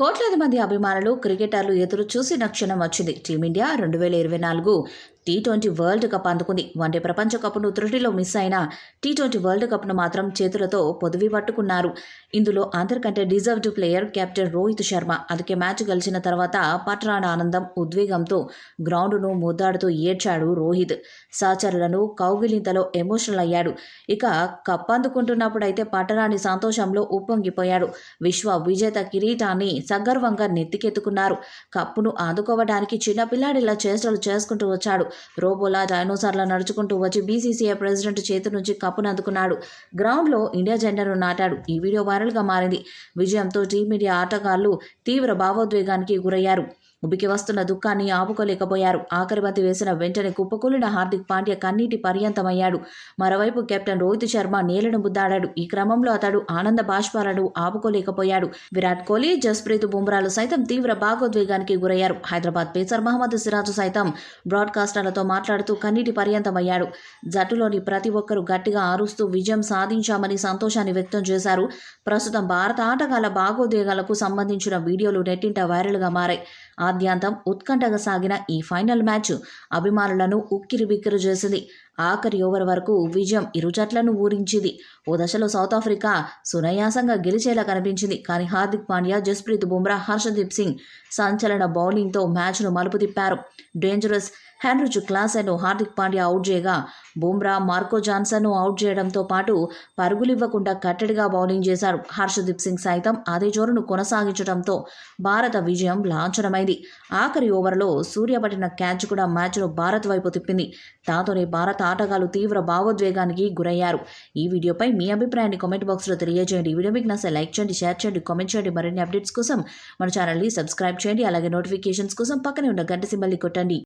కోట్లాది మంది అభిమానులు క్రికెటర్లు ఎదురు చూసిన క్షణం వచ్చింది. టీమిండియా రెండు వేల ఇరవై నాలుగు టీ ట్వంటీ వరల్డ్ కప్ అందుకుంది. వన్డే ప్రపంచ కప్ను త్రుటిలో మిస్ అయిన టీ ట్వంటీ వరల్డ్ కప్ను మాత్రం చేతులతో పొదివి పట్టుకున్నారు. ఇందులో అందరికంటే deserved player captain Rohit Sharma అందుకే మ్యాచ్ గెలిచిన తర్వాత పట్రాణ ఆనందం ఉద్వేగంతో గ్రౌండ్ను ముద్దాడుతూ ఏడ్చాడు రోహిత్. సహచరులను కౌగిలింతలో ఎమోషనల్ అయ్యాడు. ఇక కప్ అందుకుంటున్నప్పుడైతే పట్టరాని సంతోషంలో ఉప్పొంగిపోయాడు. విశ్వ విజేత కిరీటాన్ని సగర్వంగా నెత్తికెత్తుకున్నారు. కప్పును ఆదుకోవడానికి చిన్నపిల్లాడిలా చేష్టలు చేసుకుంటూ వచ్చాడు. రోబోలా డైనోసార్లా నడుచుకుంటూ వచ్చి బీసీసీఐ ప్రెసిడెంట్ చేతి నుంచి కప్పును అందుకున్నాడు. గ్రౌండ్లో ఇండియా జెండాను నాటాడు. ఈ వీడియో వైరల్గా మారింది. విజయంతో టీమిండియా ఆటగాళ్ళు తీవ్ర భావోద్వేగానికి గురయ్యారు. ఉబికి వస్తున్న దుఃఖాన్ని ఆపుకోలేకపోయారు. ఆఖరి బంతి వేసిన వెంటనే కుప్పకూలిన హార్దిక్ పాండ్య కన్నీటి పర్యంతమయ్యాడు. మరోవైపు కెప్టెన్ రోహిత్ శర్మ నేలను ముద్దాడాడు. ఈ క్రమంలో అతడు ఆనంద బాష్పాలను ఆపుకోలేకపోయాడు. విరాట్ కోహ్లీ జస్ప్రీత్ బుమ్రాలు సైతం తీవ్ర భాగోద్వేగానికి గురయ్యారు. హైదరాబాద్ పేసర్ మహమ్మద్ సిరాజు సైతం బ్రాడ్కాస్టర్లతో మాట్లాడుతూ కన్నీటి పర్యంతమయ్యాడు. జట్టులోని ప్రతి ఒక్కరూ గట్టిగా ఆరుస్తూ విజయం సాధించామని సంతోషాన్ని వ్యక్తం చేశారు. ప్రస్తుతం భారత ఆటగాళ్ళ భాగోద్వేగాలకు సంబంధించిన వీడియోలు నెట్టింట వైరల్గా మారాయి. ఆద్యాంతం ఉత్కంఠగా సాగిన ఈ ఫైనల్ మ్యాచ్ అభిమానులను ఉక్కిరిబిక్కిరి చేసింది. ఆఖరి ఓవర్ వరకు విజయం ఇరు జట్లను ఊరించింది. ఓ దశలో సౌత్ ఆఫ్రికా సునాయాసంగా గెలిచేలా కనిపించింది. కానీ హార్దిక్ పాండ్యా జస్ప్రీత్ బుమ్రా హర్షదీప్ సింగ్ సంచలన బౌలింగ్తో మ్యాచ్ను మలుపు తిప్పారు. Dangerous Heinrich Klaasen Hardik Pandya out చేయగా బుమ్రా మార్కో జాన్సన్ను అవుట్ చేయడంతో పాటు పరుగులివ్వకుండా కట్టడిగా బౌలింగ్ చేశారు. హర్షదీప్ సింగ్ సైతం అదే జోరును కొనసాగించడంతో భారత విజయం లాంఛనమైంది. ఆఖరి ఓవర్లో సూర్య పట్టిన క్యాచ్ కూడా మ్యాచ్ను భారత్ వైపు తిప్పింది. దాంతోనే భారత నాటకాలు తీవ్ర భావోద్వేగానికి గురయ్యారు. ఈ వీడియోపై మీ అభిప్రాయాన్ని కామెంట్ బాక్స్లో తెలియజేయండి. ఈ వీడియో మీకు నచ్చే లైక్ చేయండి షేర్ చేయండి కామెంట్ చేయండి. మరిన్ని అప్డేట్స్ కోసం మన ఛానల్ని సబ్స్క్రైబ్ చేయండి. అలాగే నోటిఫికేషన్స్ కోసం పక్కనే ఉన్న గంట సింబల్ని కొట్టండి.